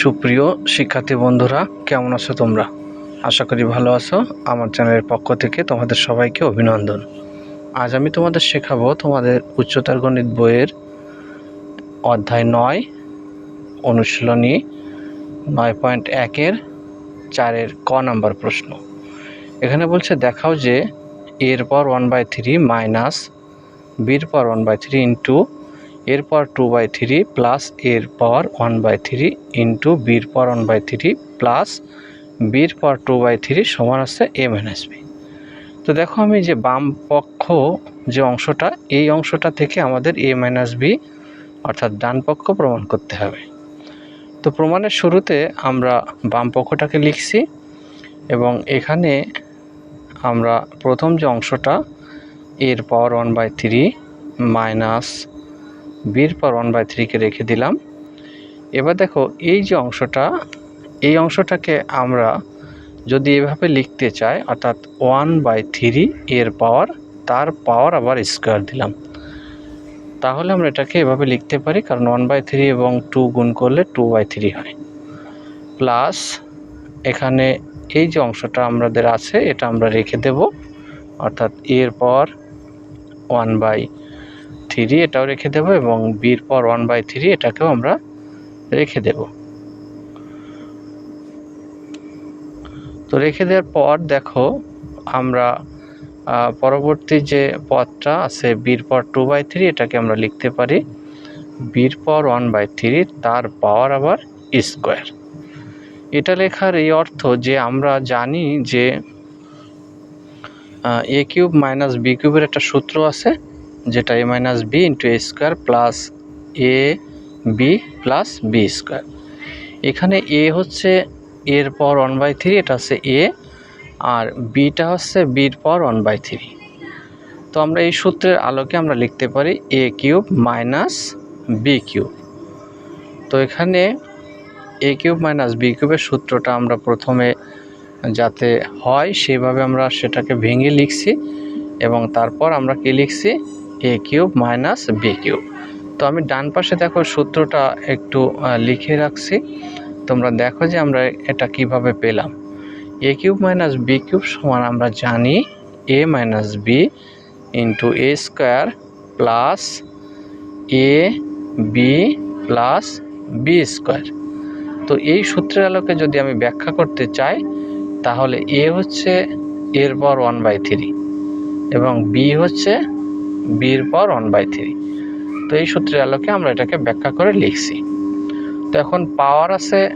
সুপ্রিয় শিক্ষার্থী বন্ধুরা, কেমন আছো তোমরা? আশা করি ভালো আছো। আমার চ্যানেলের পক্ষ থেকে তোমাদের সবাইকে অভিনন্দন। আজ আমি তোমাদের শেখাবো তোমাদের উচ্চতর গণিত বইয়ের অধ্যায় নয়, অনুশীলনী নয় পয়েন্ট একের চারের ক নাম্বার প্রশ্ন। এখানে বলছে, দেখাও যে এর পর ওয়ান বাই থ্রি মাইনাস বির পর ওয়ান বাই থ্রি ইন্টু এর পর টু বাই থ্রি প্লাস এর power one by three into বির পর ওয়ান বাই থ্রি প্লাস বির পর টু বাই থ্রি সমান আছে এ মাইনাস বি তো দেখো আমি যে বাম পক্ষ যে অংশটা, এই অংশটা থেকে আমাদের এ মাইনাস বি অর্থাৎ ডান পক্ষ প্রমাণ করতে হবে। তো প্রমাণের শুরুতে আমরা বাম পক্ষটাকে লিখছি এবং এখানে আমরা প্রথম যে অংশটা এর power one by three minus বির পর ওয়ান বাই থ্রিকে রেখে দিলাম। এবার দেখো, এই যে অংশটা, এই অংশটাকে আমরা যদি এভাবে লিখতে চাই, অর্থাৎ ওয়ান বাই থ্রি এর পাওয়ার তার পাওয়ার আবার স্কোয়ার দিলাম। তাহলে আমরা এটাকে এভাবে লিখতে পারি, কারণ ওয়ান বাই থ্রি এবং টু গুণ করলে টু বাই থ্রি হয়। প্লাস এখানে এই যে অংশটা আমাদের আছে, এটা আমরা রেখে দেব। অর্থাৎ এর পাওয়ার ওয়ান বাই থ্রি এটাও রেখে দেব এবং বির পর ওয়ান বাই থ্রি এটাকেও আমরা রেখে দেব। তো রেখে দেওয়ার পর দেখো আমরা পরবর্তী যে পদটা আছে বির পর টু বাই থ্রি এটাকে আমরা লিখতে পারি। বির পর ওয়ান বাই থ্রি তার পাওয়ার আবার স্কোয়ার এটা লেখার এই অর্থ যে আমরা জানি যে এ কিউব মাইনাস বি কিউবের একটা সূত্র আছে। যেটা A minus B into A square plus A B plus B square এখানে এ হচ্ছে এর পর ওয়ান বাই থ্রি এটা হচ্ছে এ আর বিটা হচ্ছে বির পর ওয়ান বাই থ্রি তো আমরা এই সূত্রের আলোকে আমরা লিখতে পারি A cube minus B cube তো এখানে এ কিউব মাইনাস বি কিউবের সূত্রটা আমরা প্রথমে যাতে হয়, সেভাবে আমরা সেটাকে ভেঙে লিখছি এবং তারপর আমরা কি লিখছি? A cube minus B cube তো আমি ডান পাশে দেখো সূত্রটা একটু লিখে রাখছি। তোমরা দেখো যে আমরা এটা কীভাবে পেলাম। A cube minus B cube সমান আমরা জানি A minus B into A square plus A B plus B square তো এই সূত্রের আলোকে যদি আমি ব্যাখ্যা করতে চাই, তাহলে এ হচ্ছে এর পর ওয়ান বাই থ্রি এবং বি হচ্ছে বির পর ওয়ান বাই থ্রি তো এই সূত্রের আলোকে আমরা এটাকে ব্যাখ্যা করে লিখছি। তো এখন পাওয়ার আছে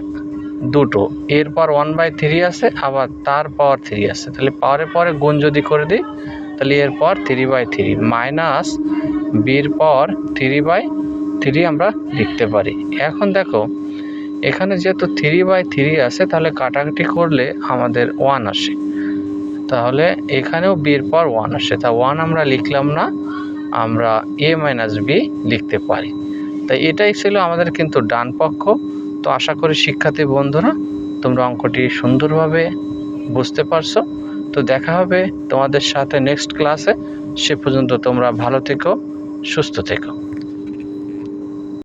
দুটো। এর পর ওয়ান বাই থ্রি আছে, আবার তার পাওয়ার থ্রি আছে। তাহলে পাওয়ারের পরে গুণ যদি করে দিই, তাহলে এর পর থ্রি বাই থ্রি মাইনাস বির পর থ্রি বাই থ্রি আমরা লিখতে পারি। এখন দেখো, এখানে যেহেতু থ্রি বাই থ্রি আছে, তাহলে কাটাকাটি করলে আমাদের ওয়ান আসে। তাহলে এখানেও বির পর ওয়ান আসে। তা ওয়ান আমরা লিখলাম না, আমরা এ মাইনাস বি লিখতে পারি। তাই এটাই ছিল আমাদের কিন্তু ডান পক্ষ। তো আশা করি শিক্ষার্থী বন্ধুরা, তোমরা অঙ্কটি সুন্দরভাবে বুঝতে পারছ। তো দেখা হবে তোমাদের সাথে নেক্সট ক্লাসে সে পর্যন্ত তোমরা ভালো থেকো, সুস্থ থেকো।